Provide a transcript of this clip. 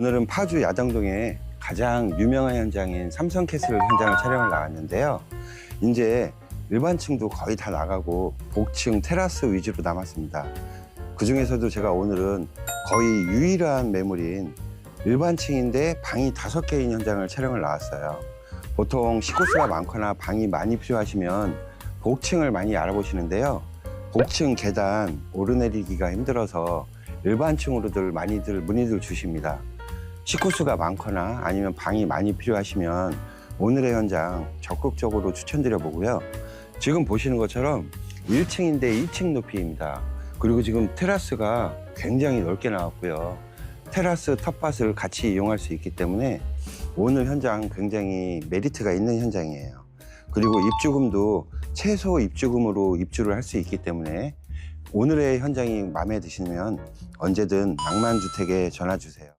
오늘은 파주 야당동에 가장 유명한 현장인 삼성캐슬 현장을 촬영을 나왔는데요. 이제 일반층도 거의 다 나가고 복층 테라스 위주로 남았습니다. 그 중에서도 제가 오늘은 거의 유일한 매물인 일반층인데 방이 다섯 개인 현장을 촬영을 나왔어요. 보통 식구수가 많거나 방이 많이 필요하시면 복층을 많이 알아보시는데요. 복층 계단 오르내리기가 힘들어서 일반층으로들 많이들 문의들 주십니다. 식구수가 많거나 아니면 방이 많이 필요하시면 오늘의 현장 적극적으로 추천드려 보고요. 지금 보시는 것처럼 1층인데 2층 높이입니다. 그리고 지금 테라스가 굉장히 넓게 나왔고요. 테라스 텃밭을 같이 이용할 수 있기 때문에 오늘 현장 굉장히 메리트가 있는 현장이에요. 그리고 입주금도 최소 입주금으로 입주를 할 수 있기 때문에 오늘의 현장이 마음에 드시면 언제든 낭만주택에 전화 주세요.